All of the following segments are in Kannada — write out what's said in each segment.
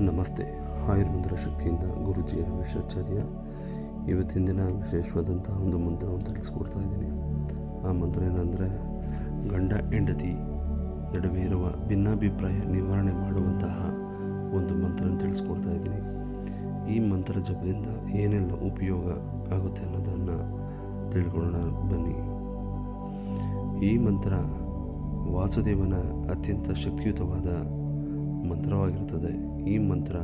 ನಮಸ್ತೆ. ಆಯುರ್ವೇದ ಶಕ್ತಿಯಿಂದ ಗುರುಜಿಯ ವಿಶ್ವಾಚಾರ್ಯ ಇವತ್ತಿನ ದಿನ ವಿಶೇಷವಾದಂತಹ ಒಂದು ಮಂತ್ರವನ್ನು ತಿಳಿಸ್ಕೊಡ್ತಾ ಇದ್ದೀನಿ. ಆ ಮಂತ್ರ ಏನಂದರೆ, ಗಂಡ ಹೆಂಡತಿ ನಡುವೆ ಇರುವ ಭಿನ್ನಾಭಿಪ್ರಾಯ ನಿವಾರಣೆ ಮಾಡುವಂತಹ ಒಂದು ಮಂತ್ರನ ತಿಳಿಸ್ಕೊಡ್ತಾ ಇದ್ದೀನಿ. ಈ ಮಂತ್ರ ಜಪದಿಂದ ಏನೆಲ್ಲ ಉಪಯೋಗ ಆಗುತ್ತೆ ಅನ್ನೋದನ್ನು ತಿಳ್ಕೊಳ್ಳೋಣ, ಬನ್ನಿ. ಈ ಮಂತ್ರ ವಾಸುದೇವನ ಅತ್ಯಂತ ಶಕ್ತಿಯುತವಾದ ಮಂತ್ರವಾಗಿರುತ್ತದೆ. ಈ ಮಂತ್ರ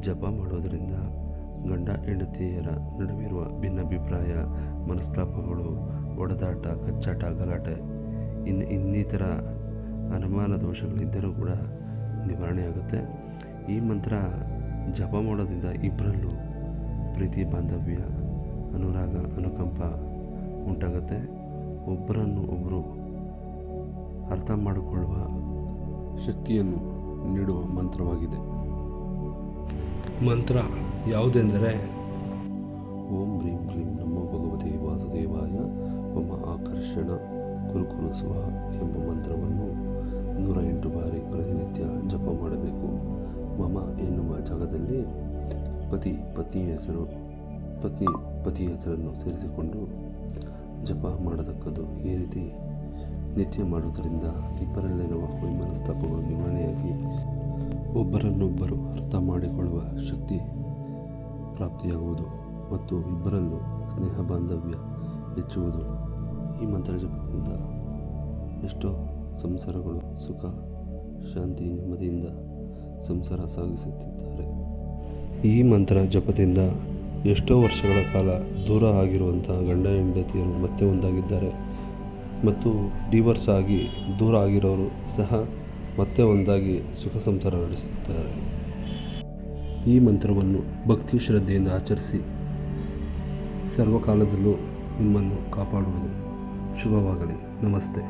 ಜಪ ಮಾಡೋದರಿಂದ ಗಂಡ ಹೆಂಡತಿಯರ ನಡುವಿರುವ ಭಿನ್ನಾಭಿಪ್ರಾಯ, ಮನಸ್ತಾಪಗಳು, ಒಡೆದಾಟ, ಕಚ್ಚಾಟ, ಗಲಾಟೆ ಇನ್ನು ಇನ್ನಿತರ ಅನುಮಾನ ದೋಷಗಳಿದ್ದರೂ ಕೂಡ ನಿವಾರಣೆಯಾಗುತ್ತೆ. ಈ ಮಂತ್ರ ಜಪ ಮಾಡೋದ್ರಿಂದ ಇಬ್ಬರಲ್ಲೂ ಪ್ರೀತಿ, ಬಾಂಧವ್ಯ, ಅನುರಾಗ, ಅನುಕಂಪ ಉಂಟಾಗುತ್ತೆ. ಒಬ್ಬರನ್ನು ಒಬ್ಬರು ಅರ್ಥ ಮಾಡಿಕೊಳ್ಳುವ ಶಕ್ತಿಯನ್ನು ನೀಡುವ ಮಂತ್ರವಾಗಿದೆ. ಮಂತ್ರ ಯಾವುದೆಂದರೆ? ಓಂ ಹ್ರೀಂ ಕ್ಲೀಂ ನಮೋ ಭಗವತಿ ವಾಸುದೇವಾಯ ಮಮ ಆಕರ್ಷಣ ಕುರುಕುರು ಸ್ವಾಹ ಎಂಬ ಮಂತ್ರವನ್ನು ನೂರ ಎಂಟು ಬಾರಿ ಪ್ರತಿನಿತ್ಯ ಜಪ ಮಾಡಬೇಕು. ಮಮ ಎನ್ನುವ ಜಾಗದಲ್ಲಿ ಪತಿ ಪತ್ನಿಯ ಹೆಸರು ಪತ್ನಿ ಪತಿಯ ಹೆಸರನ್ನು ಸೇರಿಸಿಕೊಂಡು ಜಪ ಮಾಡತಕ್ಕದ್ದು ಈ ರೀತಿ ನಿತ್ಯ ಮಾಡುವುದರಿಂದ ಇಬ್ಬರಲ್ಲಿರುವ ವೈಮನಸ್ತಾಪಗಳು ನಿವಾರಣೆಯಾಗಿ ಒಬ್ಬರನ್ನೊಬ್ಬರು ಅರ್ಥ ಮಾಡಿಕೊಳ್ಳುವ ಶಕ್ತಿ ಪ್ರಾಪ್ತಿಯಾಗುವುದು ಮತ್ತು ಇಬ್ಬರಲ್ಲೂ ಸ್ನೇಹ ಬಾಂಧವ್ಯ ಹೆಚ್ಚುವುದು ಈ ಮಂತ್ರ ಜಪದಿಂದ. ಎಷ್ಟೋ ಸಂಸಾರಗಳು ಸುಖ, ಶಾಂತಿ, ನೆಮ್ಮದಿಯಿಂದ ಸಂಸಾರ ಸಾಗಿಸುತ್ತಿದ್ದಾರೆ. ಈ ಮಂತ್ರ ಜಪದಿಂದ ಎಷ್ಟೋ ವರ್ಷಗಳ ಕಾಲ ದೂರ ಆಗಿರುವಂತಹ ಗಂಡ ಹೆಂಡತಿಯರು ಮತ್ತೆ ಒಂದಾಗಿದ್ದಾರೆ. ಮತ್ತು ಡಿವರ್ಸ್ ಆಗಿ ದೂರ ಆಗಿರೋರು ಸಹ ಮತ್ತೆ ಒಂದಾಗಿ ಸುಖ ಸಂಸಾರ ನಡೆಸುತ್ತಾರೆ. ಈ ಮಂತ್ರವನ್ನು ಭಕ್ತಿ ಶ್ರದ್ಧೆಯಿಂದ ಆಚರಿಸಿ ಸರ್ವಕಾಲದಲ್ಲೂ ನಿಮ್ಮನ್ನು ಕಾಪಾಡುವುದು ಶುಭವಾಗಲಿ. ನಮಸ್ತೆ.